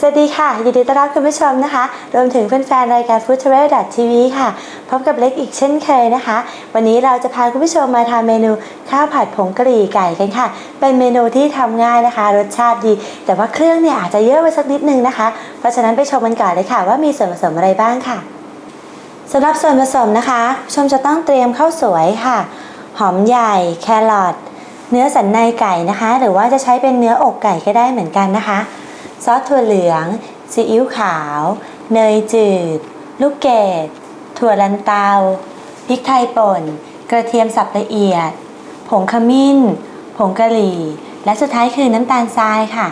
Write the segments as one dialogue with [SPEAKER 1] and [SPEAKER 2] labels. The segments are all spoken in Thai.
[SPEAKER 1] สวัสดีค่ะ ยินดีต้อนรับคุณผู้ชมนะคะ รวมถึงแฟนๆ รายการ Food Travel TV ค่ะ พบกับเล็กอีกเช่นเคยนะคะ วันนี้เราจะพาคุณผู้ชมมาทำเมนูข้าวผัดผงกะหรี่ไก่กันค่ะ เป็นเมนูที่ทำง่ายนะคะ รสชาติดี แต่ว่าเครื่องเนี่ยอาจจะเยอะไปสักนิดนึงนะคะ เพราะฉะนั้นไปชมกันก่อนเลยค่ะ ว่ามีส่วนผสมอะไรบ้างค่ะสำหรับส่วนผสมนะคะชมจะต้องเตรียมข้าวสวยค่ะ หอมใหญ่ แครอทเนื้อสันในไก่นะคะ หรือว่าจะใช้เป็นเนื้ออกไก่ก็ได้เหมือนกันนะคะ ซอสถั่วเหลือง ซีอิ๊วขาว เนยจืด ลูกเกดถั่วลันเตา พริกไทยป่น กระเทียมสับละเอียด ผงขมิ้น ผงกะหรี่ และสุดท้ายคือน้ำตาลทรายค่ะ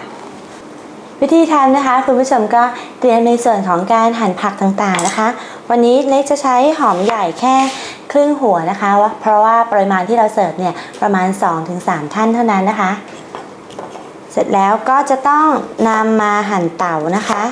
[SPEAKER 1] วิธีทำนะคะ คุณผู้ชมก็เตรียมในส่วนของการหั่นผักต่างๆนะคะ วันนี้เล็กจะใช้หอมใหญ่แค่ครึ่งหัวนะคะ เพราะว่าปริมาณที่เราเสิร์ฟเนี่ยประมาณ 2-3 ท่านเท่านั้นนะคะ สร็จแล้วก็จะต้องนำมาหั่นเต๋านะคะ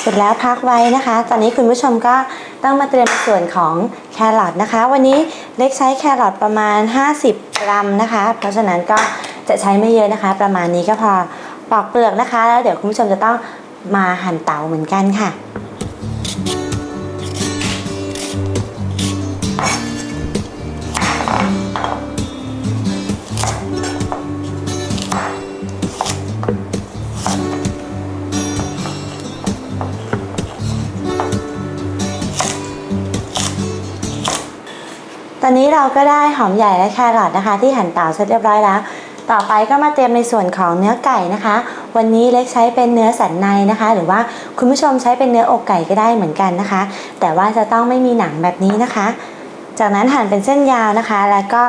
[SPEAKER 1] เสร็จแล้วพักไว้นะคะ ตอนนี้คุณผู้ชมก็ต้องมาเตรียมส่วนของแครอทนะคะ วันนี้เล็กใช้แครอทประมาณ 50 กรัมนะคะ เพราะฉะนั้นก็จะใช้ไม่เยอะนะคะ ประมาณนี้ก็พอ ปอกเปลือกนะคะ แล้วเดี๋ยวคุณผู้ชมจะต้องมาหั่นเตาเหมือนกันค่ะตอนนี้เราก็ได้หอมใหญ่และแครอทนะคะ ที่หั่นเตาเสร็จเรียบร้อยแล้ว ต่อไปก็มาเตรียมในส่วนของเนื้อไก่นะคะ วันนี้เล็กใช้เป็นเนื้อสันในนะคะ หรือว่าคุณผู้ชมใช้เป็นเนื้ออกไก่ก็ได้เหมือนกันนะคะ แต่ว่าจะต้องไม่มีหนังแบบนี้นะคะ จากนั้นหั่นเป็นเส้นยาวนะคะ แล้วก็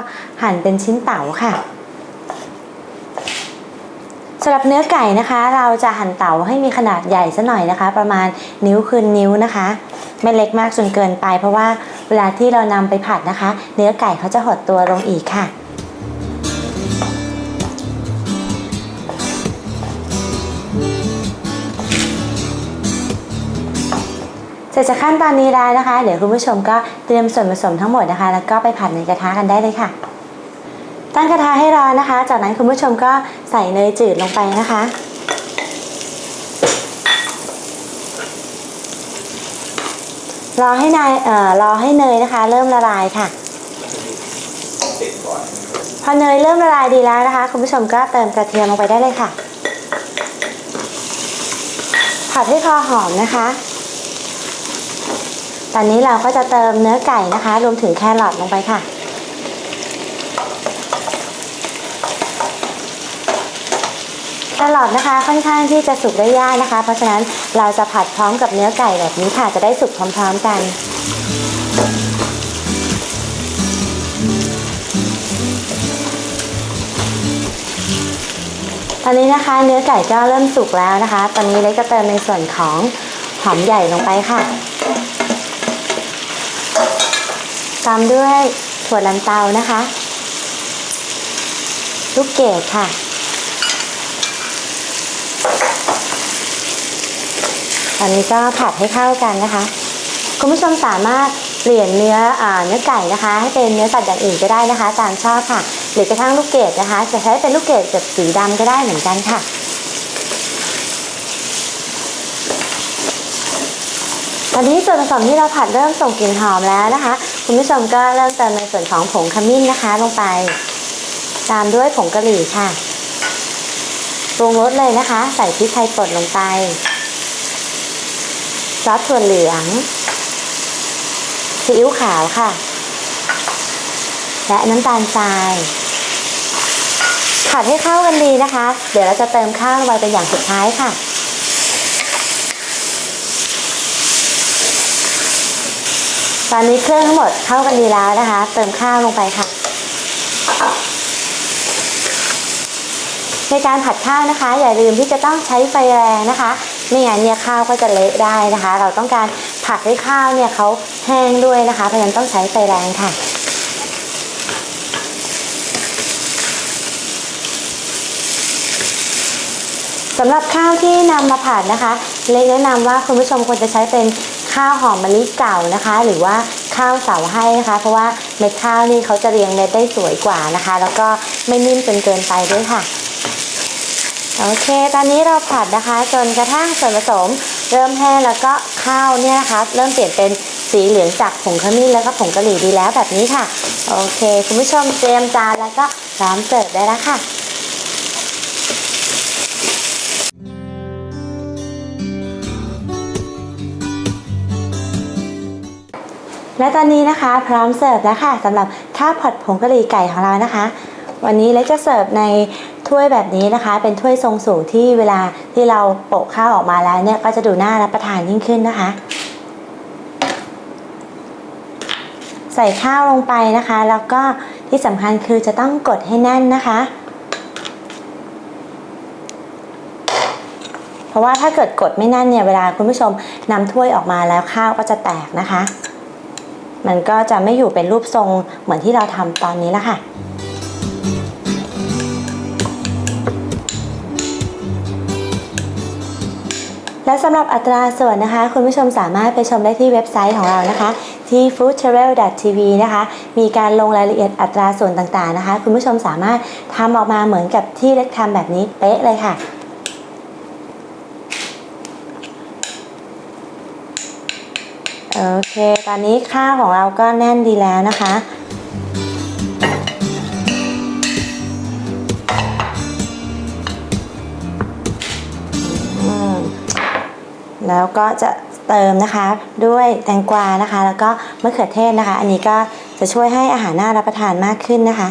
[SPEAKER 1] หั่นเป็นชิ้นเต๋าค่ะสำหรับเนื้อไก่นะคะ เราจะหั่นเต๋าให้มีขนาดใหญ่ซะหน่อยนะคะ ประมาณนิ้วคืนนิ้วนะคะ ไม่เล็กมากจนเกินไป เพราะว่าเวลาที่เรานำไปผัดนะคะ เนื้อไก่เขาจะหดตัวลงอีกค่ะ เสร็จจากขั้นตอนนี้แล้วนะคะ เดี๋ยวคุณผู้ชมก็เตรียมส่วนผสมทั้งหมดนะคะ แล้วก็ไปผัดในกระทะกันได้เลยค่ะ ตั้งกระทะให้ร้อนนะคะ จากนั้นคุณผู้ชมก็ใส่เนยจืดลงไปนะคะ รอให้นายเอ่อรอให้เนยนะคะ เริ่มละลายค่ะ พอเนยเริ่มละลายดีแล้วนะคะ คุณผู้ชมก็เติมกระเทียมลงไปได้เลยค่ะ ผัดให้พอหอมนะคะ ตอนนี้เราก็จะเติมเนื้อไก่นะคะ รวมถึงแครอทลงไปค่ะ แครอทนะคะค่อนข้างที่จะสุกได้ยากนะคะ เพราะฉะนั้นเราจะผัดพร้อมกับเนื้อไก่แบบนี้ค่ะ จะได้สุกพร้อมๆกันตอนนี้นะคะเนื้อไก่ก็เริ่มสุกแล้วนะคะ ตอนนี้เล็กจะเติมในส่วนของหอมใหญ่ลงไปค่ะ ตามด้วยถั่วลันเตานะคะ ลูกเกดค่ะ ตอนนี้ก็ผัดให้เข้ากันนะคะ คุณผู้ชมสามารถเปลี่ยนเนื้ออเนื้อไก่นะคะ ให้เป็นเนื้อสัตว์อย่างอื่นก็ได้นะคะ ตามชอบค่ะ หรือกระทั่งลูกเกดนะคะ จะใช้เป็นลูกเกดแบบสีดำก็ได้เหมือนกันค่ะตอนนี้ส่วนผสมที่เราผัดเริ่มส่งกลิ่นหอมแล้วนะคะ คุณผู้ชมก็เริ่มเติมในส่วนของผงขมิ้นนะคะลงไป ตามด้วยผงกะหรี่ค่ะปรุงรสเลยนะคะ ใส่พริกไทยป่นลงไปซอสถั่วเหลืองซีอิ๊วขาวค่ะ และน้ำตาลทรายผัดให้เข้ากันดีนะคะ เดี๋ยวเราจะเติมข้าวลงไปเป็นอย่างสุดท้ายค่ะ ตอนนี้เครื่องทั้งหมดเข้ากันดีแล้วนะคะ เติมข้าวลงไปค่ะ ในการผัดข้าวนะคะ อย่าลืมที่จะต้องใช้ไฟแรงนะคะ ไม่งั้นเนี่ยข้าวก็จะเละได้นะคะ เราต้องการผัดให้ข้าวเนี่ยเขาแห้งด้วยนะคะ เพราะฉะนั้นต้องใช้ไฟแรงค่ะสำหรับข้าวที่นำมาผัดนะคะ เล็กแนะนำว่าคุณผู้ชมควรจะใช้เป็น ข้าวหอมมะลิเก่านะคะ หรือว่าข้าวเสาให้นะคะ เพราะว่าเม็ดข้าวนี่เขาจะเรียงเม็ดได้สวยกว่านะคะ แล้วก็ไม่นิ่มจนเกินไปด้วยค่ะโอเค ตอนนี้เราผัดนะคะ จนกระทั่งส่วนผสม เริ่มแห้งแล้วก็ข้าวเนี่ยนะคะ เริ่มเปลี่ยนเป็นสีเหลืองจากผงขมิ้นแล้วก็ผงกะหรี่ดีแล้วแบบนี้ค่ะ โอเค คุณผู้ชมเตรียมจานแล้วก็พร้อมเสิร์ฟได้แล้วค่ะ และตอนนี้นะคะพร้อมเสิร์ฟแล้วค่ะสำหรับข้าวผัดผงกะหรี่ไก่ของเรานะคะ วันนี้เล็กจะเสิร์ฟในถ้วยแบบนี้นะคะ เป็นถ้วยทรงสูงที่เวลาที่เราโปะข้าวออกมาแล้วเนี่ยก็จะดูน่ารับประทานยิ่งขึ้นนะคะ ใส่ข้าวลงไปนะคะ แล้วก็ที่สำคัญคือจะต้องกดให้แน่นนะคะ เพราะว่าถ้าเกิดกดไม่แน่นเนี่ยเวลาคุณผู้ชมนำถ้วยออกมาแล้วข้าวก็จะแตกนะคะ มันก็จะไม่อยู่เป็นรูปทรงเหมือนที่เราทำตอนนี้แล้วค่ะ และสำหรับอัตราส่วนนะคะ คุณผู้ชมสามารถไปชมได้ที่เว็บไซต์ของเรานะคะ ที่ foodtravel.tv นะคะ มีการลงรายละเอียดอัตราส่วนต่างๆนะคะ คุณผู้ชมสามารถทำออกมาเหมือนกับที่เล็กทำแบบนี้เป๊ะเลยค่ะ โอเค ตอนนี้ข้าวของเราก็แน่นดีแล้วนะคะ แล้วก็จะเติมนะคะด้วยแตงกวานะคะ แล้วก็มะเขือเทศนะคะ อันนี้ก็จะช่วยให้อาหารน่ารับประทานมากขึ้นนะคะ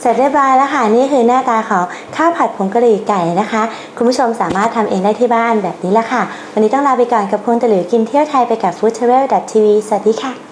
[SPEAKER 1] เสร็จเรียบร้อยแล้วค่ะนี่คือหน้าตาของข้าวผัดผงกะหรี่ไก่นะคะ คุณผู้ชมสามารถทำเองได้ที่บ้านแบบนี้แหละค่ะ วันนี้ต้องลาไปก่อนกับพวงตะหลิวกินเที่ยวไทยไปกับ foodtravel.tv สวัสดีค่ะ